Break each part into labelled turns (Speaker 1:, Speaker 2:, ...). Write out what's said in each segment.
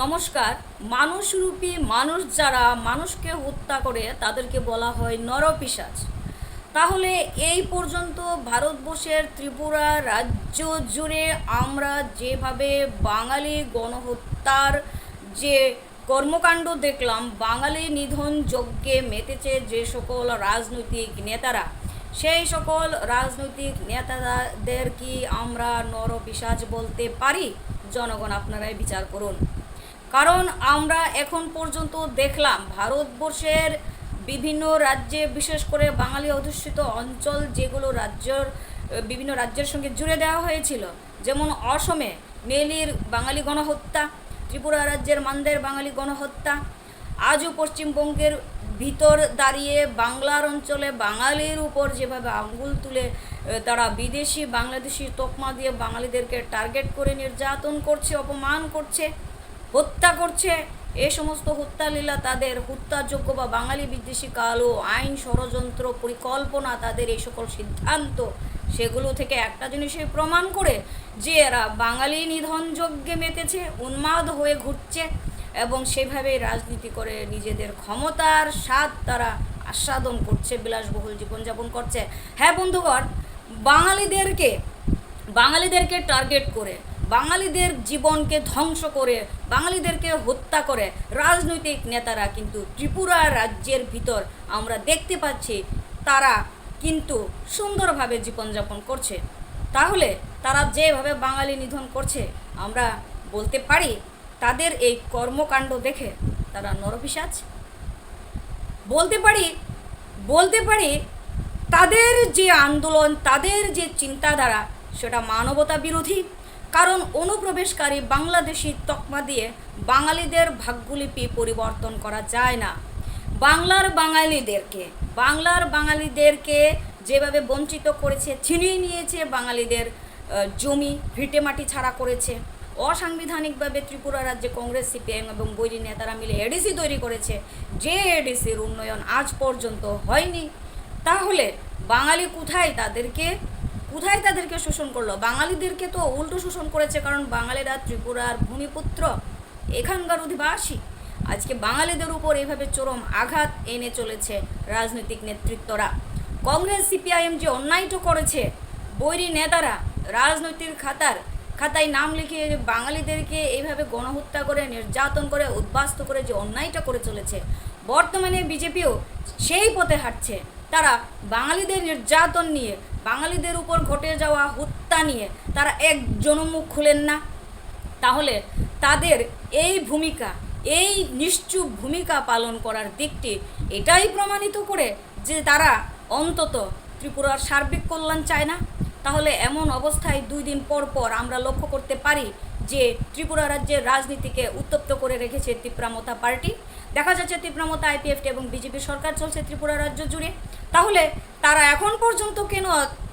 Speaker 1: নমস্কার। মানুষরূপী মানুষ যারা মানুষকে হত্যা করে, তাদেরকে বলা হয় নরপিশাচ। তাহলে এই পর্যন্ত ভারতবর্ষের ত্রিপুরা রাজ্য জুড়ে আমরা যেভাবে বাঙালি গণহত্যার যে কর্মকাণ্ড দেখলাম, বাঙালি নিধন যজ্ঞে মেতেছে যে সকল রাজনৈতিক নেতারা, সেই সকল রাজনৈতিক নেতাদের কি আমরা নরপিশাচ বলতে পারি? জনগণ, আপনারাই বিচার করুন। কারণ আমরা এখন পর্যন্ত দেখলাম ভারতবর্ষের বিভিন্ন রাজ্যে, বিশেষ করে বাঙালি অধ্যুষিত অঞ্চল যেগুলো রাজ্যর বিভিন্ন রাজ্যের সঙ্গে জুড়ে দেওয়া হয়েছিল। যেমন অসমে নেলির বাঙালি গণহত্যা, ত্রিপুরা রাজ্যের মানদের বাঙালি গণহত্যা, আজও পশ্চিমবঙ্গের ভিতর দাঁড়িয়ে বাংলার অঞ্চলে বাঙালির উপর যেভাবে আঙ্গুল তুলে তারা বিদেশি, বাংলাদেশি তকমা দিয়ে বাঙালিদেরকে টার্গেট করে নির্যাতন করছে, অপমান করছে হত্যা করছে। এ সমস্ত হত্যালীলা তাদের হত্যাযোগ্য বা বাঙালি বিদ্বেষী কালো আইন ষড়যন্ত্র পরিকল্পনা তাদের এই সকল সিদ্ধান্ত, সেগুলো থেকে একটা জিনিসই প্রমাণ করে যে এরা বাঙালি নিধন যজ্ঞে মেতেছে, উন্মাদ হয়ে ঘুরছে এবং সেভাবে রাজনীতি করে নিজেদের ক্ষমতার স্বাদ তারা আস্বাদন করছে, বিলাসবহুল জীবনযাপন করছে। হ্যাঁ বন্ধুগণ, বাঙালিদেরকে বাঙালিদেরকে টার্গেট করে বাঙালিদের জীবনকে ধ্বংস করে, বাঙালিদেরকে হত্যা করে রাজনৈতিক নেতারা কিন্তু ত্রিপুরা রাজ্যের ভিতর আমরা দেখতে পাচ্ছি, তারা কিন্তু সুন্দরভাবে জীবনযাপন করছে। তাহলে তারা যেভাবে বাঙালি নিধন করছে, আমরা বলতে পারি তাদের এই কর্মকাণ্ড দেখে তারা নরপিসাচ বলতে পারি বলতে পারি তাদের যে আন্দোলন, তাদের যে চিন্তাধারা, সেটা মানবতা বিরোধী। কারণ অনুপ্রবেশকারী বাংলাদেশি তকমা দিয়ে বাঙালিদের ভাগ্যলিপি পরিবর্তন করা যায় না। বাংলার বাঙালিদেরকে বাংলার বাঙালিদেরকে যেভাবে বঞ্চিত করেছে, ছিনিয়ে নিয়েছে বাঙালিদের জমি ভিটেমাটি ছাড়া করেছে, অসাংবিধানিকভাবে ত্রিপুরা রাজ্যে কংগ্রেস, সিপিএম এবং বৈরী নেতারা মিলে এডিসি তৈরি করেছে, যে এডিসির উন্নয়ন আজ পর্যন্ত হয়নি। তাহলে বাঙালি কোথায় তাদেরকে কোথায় তাদেরকে শোষণ করল? বাঙালিদেরকে তো উল্টো শোষণ করেছে, কারণ বাঙালিরা ত্রিপুরার ভূমিপুত্র, এখানকার অধিবাসী। আজকে বাঙালিদের উপর এইভাবে চরম আঘাত এনে চলেছে রাজনৈতিক নেতৃত্বরা। কংগ্রেস, সিপিআইএম যে অন্যায়টা করেছে, বৈরী নেতারা রাজনৈতিক খাতার খাতায় নাম লিখিয়ে বাঙালিদেরকে এইভাবে গণহত্যা করে, নির্যাতন করে, উদ্বাস্ত করে যে অন্যায়টা করে চলেছে, বর্তমানে বিজেপিও সেই পথে হাঁটছে। তারা বাঙালিদের নির্যাতন নিয়ে বাঙালিদের উপর ঘটে যাওয়া হত্যা নিয়ে তারা এক জনমুখ খুলেন না। তাহলে তাদের এই ভূমিকা, এই নিশ্চুপ ভূমিকা পালন করার দিকটি এটাই প্রমাণিত করে যে তারা অন্তত ত্রিপুরার সার্বিক কল্যাণ চায় না। তাহলে এমন অবস্থায় দুই দিন পর পর আমরা লক্ষ্য করতে পারি যে ত্রিপুরা রাজ্যের রাজনীতিকে উত্তপ্ত করে রেখেছে তীব্রামতা পার্টি। দেখা যাচ্ছে তীব্রামতা আইপিএফটি এবং বিজেপি সরকার চলছে ত্রিপুরা রাজ্য জুড়ে। তাহলে তারা এখন পর্যন্ত কেন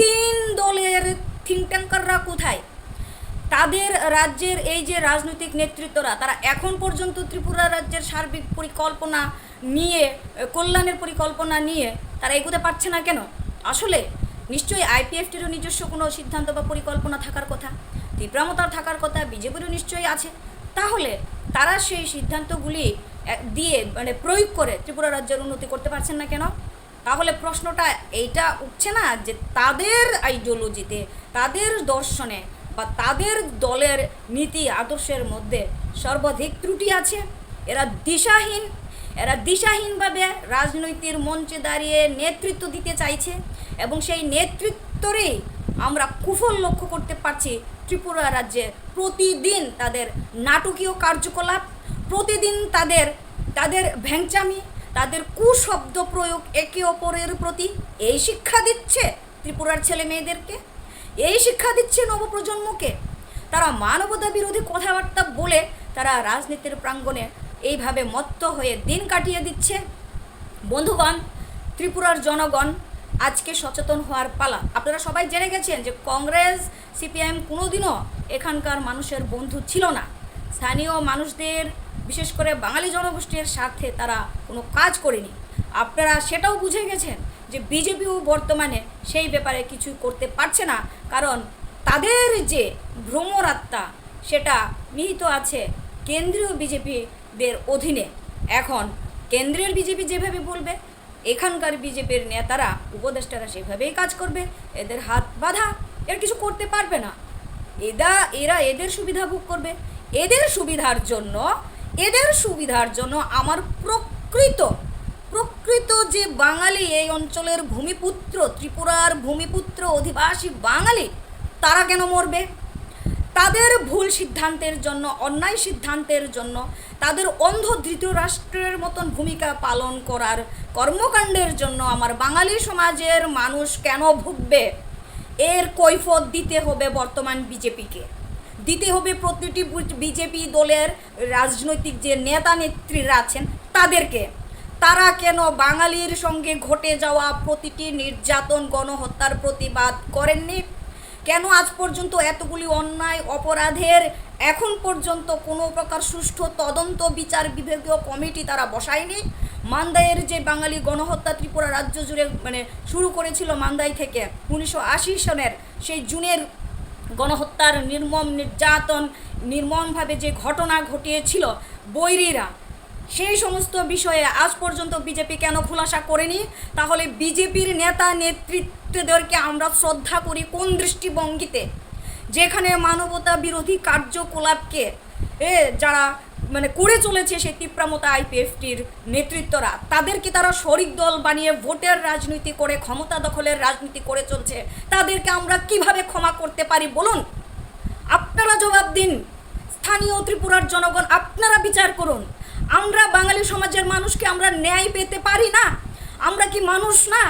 Speaker 1: তিন দলের থিঙ্ক ট্যাঙ্কাররা কোথায়? তাদের রাজ্যের এই যে রাজনৈতিক নেতৃত্বরা, তারা এখন পর্যন্ত ত্রিপুরা রাজ্যের সার্বিক পরিকল্পনা নিয়ে, কল্যাণের পরিকল্পনা নিয়ে তারা এগোতে পারছে না কেন? আসলে নিশ্চয়ই আইপিএফটিরও নিজস্ব কোনো সিদ্ধান্ত বা পরিকল্পনা থাকার কথা তীব্রামতার থাকার কথা, বিজেপিরও নিশ্চয়ই আছে। তাহলে তারা সেই সিদ্ধান্তগুলি দিয়ে মানে প্রয়োগ করে ত্রিপুরা রাজ্যের উন্নতি করতে পারছেন না কেন? তাহলে প্রশ্নটা এইটা উঠছে না যে তাদের আইডিওলজিতে তাদের দর্শনে বা তাদের দলের নীতি, আদর্শের মধ্যে সর্বাধিক ত্রুটি আছে। এরা দিশাহীন, এরা দিশাহীনভাবে রাজনৈতিক মঞ্চে দাঁড়িয়ে নেতৃত্ব দিতে চাইছে এবং সেই নেতৃত্বরেই আমরা কুফল লক্ষ্য করতে পারছি ত্রিপুরা রাজ্যে। প্রতিদিন তাদের নাটকীয় কার্যকলাপ, প্রতিদিন তাদের তাদের ভ্যাংচামি তাদের কুশব্দ প্রয়োগ একে অপরের প্রতি এই শিক্ষা দিচ্ছে ত্রিপুরার ছেলে মেয়েদেরকে, এই শিক্ষা দিচ্ছে নবপ্রজন্মকে। তারা মানবতা বিরোধী কথাবার্তা বলে তারা রাজনীতির প্রাঙ্গণে এইভাবে মত্ত হয়ে দিন কাটিয়ে দিচ্ছে। বন্ধুগণ, ত্রিপুরার জনগণ আজকে সচেতন হওয়ার পালা। আপনারা সবাই জেনে গেছেন যে কংগ্রেস সিপিআইএম কোনোদিনও এখানকার মানুষের বন্ধু ছিল না। স্থানীয় মানুষদের বিশেষ করে বাঙালি জনগোষ্ঠীর স্বার্থে তারা কোনো কাজ করেনি। আপনারা সেটাও বুঝে গেছেন যে বিজেপিও বর্তমানে সেই ব্যাপারে কিছু করতে পারছে না। কারণ তাদের যে ভ্রমরাত্মা, সেটা নিহিত আছে কেন্দ্রীয় বিজেপিদের অধীনে। এখন কেন্দ্রের বিজেপি যেভাবে বলবে, এখানকার বিজেপির নেতারা, উপদেষ্টারা সেভাবেই কাজ করবে, এদের হাত বাঁধা, এর কিছু করতে পারবে না। এদা, এরা এদের সুবিধা ভোগ করবে। এদের সুবিধার জন্য এদের সুবিধার জন্য আমার প্রকৃত প্রকৃত যে বাঙালি এই অঞ্চলের ভূমিপুত্র, ত্রিপুরার ভূমিপুত্র অধিবাসী বাঙালি, তারা কেন মরবে? তাদের ভুল সিদ্ধান্তের জন্য, অন্যায় সিদ্ধান্তের জন্য, তাদের অন্ধ ধৃতরাষ্ট্রের মতন ভূমিকা পালন করার কর্মকাণ্ডের জন্য আমার বাঙালি সমাজের মানুষ কেন ভুগবে? এর কৈফত দিতে হবে বর্তমান বিজেপিকে। দিতে হবে প্রতিটি বিজেপি দলের রাজনৈতিক যে নেতা নেত্রীরা আছেন তাদেরকে। তারা কেন বাঙালির সঙ্গে ঘটে যাওয়া প্রতিটি নির্যাতন, গণহত্যার প্রতিবাদ করেননি? কেন আজ পর্যন্ত এতগুলি অন্যায় অপরাধের এখন পর্যন্ত কোনো প্রকার সুষ্ঠু তদন্ত, বিচার বিভাগীয় কমিটি তারা বসায়নি? মান্দাইয়ের যে বাঙালি গণহত্যা ত্রিপুরা রাজ্য জুড়ে মানে শুরু করেছিল মান্দাই থেকে উনিশশো আশি সনের সেই জুনের গণহত্যার নির্মম নির্যাতন, নির্মমভাবে যে ঘটনা ঘটিয়েছিল বৈরীরা, সেই সমস্ত বিষয়ে আজ পর্যন্ত বিজেপি কেন খোলাসা করেনি? তাহলে বিজেপির নেতা নেতৃত্বদেরকে আমরা শ্রদ্ধা করি কোন দৃষ্টিভঙ্গিতে? যেখানে মানবতা বিরোধী কার্যকলাপকে, এ, যারা মানে করে চলেছে সেই তিপ্রামতা আইপিএফটির নেতৃত্বরা। তাদেরকে তারা শরিক দল বানিয়ে ভোটের রাজনীতি করে, ক্ষমতা দখলের রাজনীতি করে চলছে। তাদেরকে আমরা কীভাবে ক্ষমা করতে পারি বলুন? আপনারা জবাব দিন। স্থানীয় ত্রিপুরার জনগণ, আপনারা বিচার করুন। আমরা বাঙালি সমাজের মানুষকে আমরা ন্যায় পেতে পারি না? আমরা কি মানুষ না?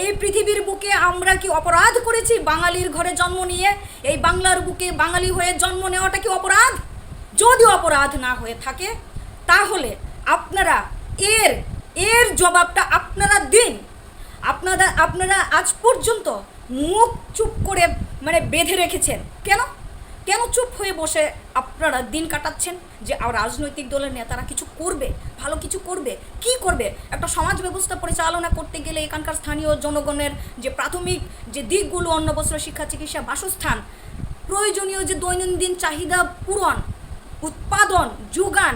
Speaker 1: এই পৃথিবীর বুকে আমরা কি অপরাধ করেছি? বাঙালির ঘরে জন্ম নিয়ে, এই বাংলার বুকে বাঙালি হয়ে জন্ম নেওয়াটা কি অপরাধ? যদি অপরাধ না হয়ে থাকে, তাহলে আপনারা এর এর জবাবটা আপনারা দিন। আপনারা আপনারা আজ পর্যন্ত মুখ চুপ করে মানে বেঁধে রেখেছেন। কেন? কেন চুপ হয়ে বসে আপনারা দিন কাটাচ্ছেন যে আর রাজনৈতিক দলের নেতারা কিছু করবে, ভালো কিছু করবে, কি করবে? একটা সমাজ ব্যবস্থা পরিচালনা করতে গেলে এখানকার স্থানীয় জনগণের যে প্রাথমিক যে দিকগুলো অন্ন বস্ত্র শিক্ষা, চিকিৎসা, বাসস্থান, প্রয়োজনীয় যে দৈনন্দিন চাহিদা পূরণ উৎপাদন যোগান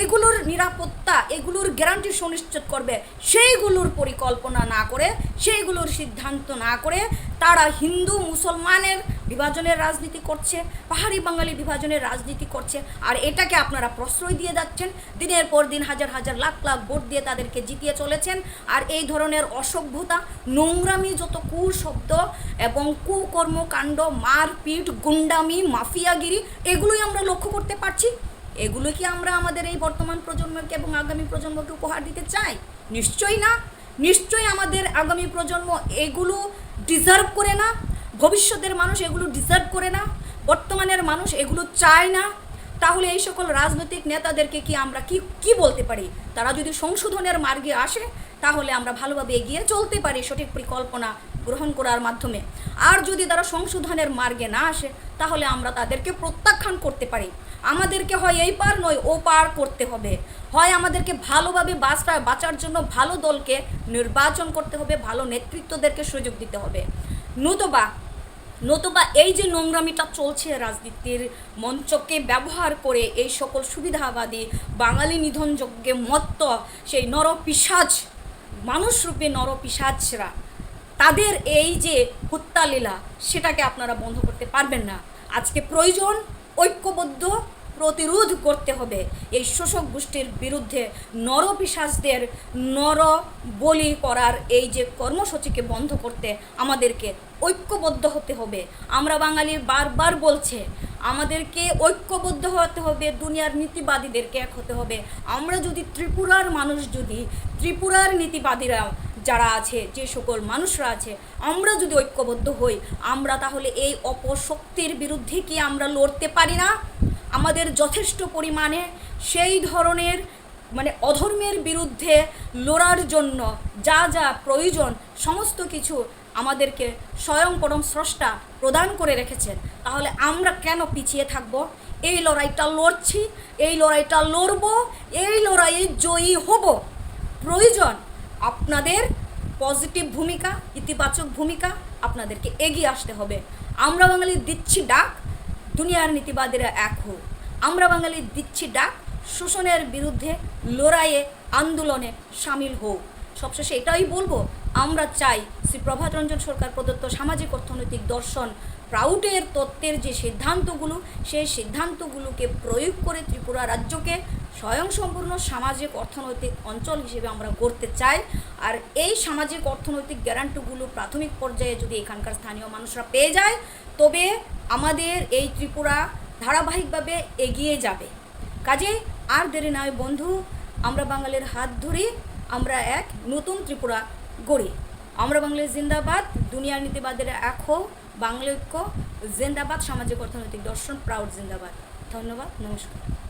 Speaker 1: এগুলোর নিরাপত্তা, এগুলোর গ্যারান্টি সুনিশ্চিত করবে। সেইগুলোর পরিকল্পনা না করে, সেইগুলোর সিদ্ধান্ত না করে তারা হিন্দু, মুসলমানের বিভাজনের রাজনীতি করছে, পাহাড়ি বাঙালি বিভাজনের রাজনীতি করছে। আর এটাকে আপনারা প্রশ্রয় দিয়ে যাচ্ছেন। দিনের পর দিন হাজার হাজার লাখ লাখ ভোট দিয়ে তাদেরকে জিতিয়ে চলেছেন। আর এই ধরনের অসভ্যতা, নোংরামি যত কুশব্দ এবং কুকর্মকাণ্ড, মারপিট, গুন্ডামি, মাফিয়াগিরি, এগুলোই আমরা লক্ষ্য করতে পারছি। এগুলো কি আমরা আমাদের এই বর্তমান প্রজন্মকে এবং আগামী প্রজন্মকে উপহার দিতে চাই? নিশ্চয়ই না। নিশ্চয়ই আমাদের আগামী প্রজন্ম এগুলো ডিজার্ভ করে না। ভবিষ্যতের মানুষ এগুলো ডিজার্ভ করে না। বর্তমানের মানুষ এগুলো চায় না। তাহলে এই সকল রাজনৈতিক নেতাদেরকে কি আমরা কি কি বলতে পারি? তারা যদি সংশোধনের মার্গে আসে, তাহলে আমরা ভালোভাবে এগিয়ে চলতে পারি। সঠিক পরিকল্পনা গ্রহণ করার মাধ্যমে। আর যদি তারা সংশোধনের মার্গে না আসে, তাহলে আমরা তাদেরকে প্রত্যাখ্যান করতে পারি। আমাদেরকে হয় এই পার নয়, ও পার করতে হবে। হয় আমাদেরকে ভালোভাবে বাঁচা, বাঁচার জন্য ভালো দলকে নির্বাচন করতে হবে, ভালো নেতৃত্বদেরকে সুযোগ দিতে হবে। নতুবা নতুবা এই যে নোংরামিটা চলছে রাজনীতির মঞ্চকে ব্যবহার করে এই সকল সুবিধাবাদী বাঙালি নিধনযজ্ঞে মত্ত সেই নরপিসাজ মানুষরূপে নরপিসাজরা তাদের এই যে হত্যালীলা সেটাকে আপনারা বন্ধ করতে পারবেন না। আজকে প্রয়োজন ঐক্যবদ্ধ প্রতিরোধ করতে হবে। এই শোষক গোষ্ঠীর বিরুদ্ধে নরপিসাজদের নর বলি করার এই যে কর্মসূচিকে বন্ধ করতে আমাদেরকে ঐক্যবদ্ধ হতে হবে। আমরা বাঙালি বারবার বলছে, আমাদেরকে ঐক্যবদ্ধ হতে হবে, দুনিয়ার নীতিবাদীদেরকে এক হতে হবে। আমরা যদি ত্রিপুরার মানুষ যদি, ত্রিপুরার নীতিবাদীরা যারা আছে, যে সকল মানুষরা আছে, আমরা যদি ঐক্যবদ্ধ হই, আমরা তাহলে এই অপশক্তির বিরুদ্ধে কি আমরা লড়তে পারি না? আমাদের যথেষ্ট পরিমাণে সেই ধরনের মানে অধর্মের বিরুদ্ধে লড়ার জন্য যা যা প্রয়োজন, সমস্ত কিছু আমাদেরকে স্বয়ং পরম স্রষ্টা প্রদান করে রেখেছেন। তাহলে আমরা কেন পিছিয়ে থাকব? এই লড়াইটা লড়ছি, এই লড়াইটা লড়ব, এই লড়াইয়ে জয়ী হব। প্রয়োজন আপনাদের পজিটিভ ভূমিকা, ইতিবাচক ভূমিকা আপনাদেরকে এগিয়ে আসতে হবে। আমরা বাঙালি দিচ্ছি ডাক, দুনিয়ার নীতিবাদীরা এক হোক। আমরা বাঙালি দিচ্ছি ডাক, শোষণের বিরুদ্ধে লড়াইয়ে, আন্দোলনে সামিল হোক। সবশেষে এটাই বলব, আমরা চাই শ্রী প্রভাত রঞ্জন সরকার প্রদত্ত সামাজিক অর্থনৈতিক দর্শন প্রাউটের তত্ত্বের যে সিদ্ধান্তগুলো, সেই সিদ্ধান্তগুলোকে প্রয়োগ করে ত্রিপুরা রাজ্যকে স্বয়ংসম্পূর্ণ সামাজিক অর্থনৈতিক অঞ্চল হিসেবে আমরা করতে চাই। আর এই সামাজিক অর্থনৈতিক গ্যারান্টিগুলো প্রাথমিক পর্যায়ে যদি এখানকার স্থানীয় মানুষরা পেয়ে যায়, তবে আমাদের এই ত্রিপুরা ধারাবাহিকভাবে এগিয়ে যাবে। কাজে আর দেরি নয় বন্ধু, আমরা বাঙালির হাত ধরি, আমরা এক নতুন ত্রিপুরা গড়ি। আমরা বাংলার জিন্দাবাদ, দুনিয়ার নীতিবাদের এক বাংলা ঐক্য, জিন্দাবাদ, সামাজিক অর্থনৈতিক দর্শন প্রাউড জিন্দাবাদ। ধন্যবাদ, নমস্কার।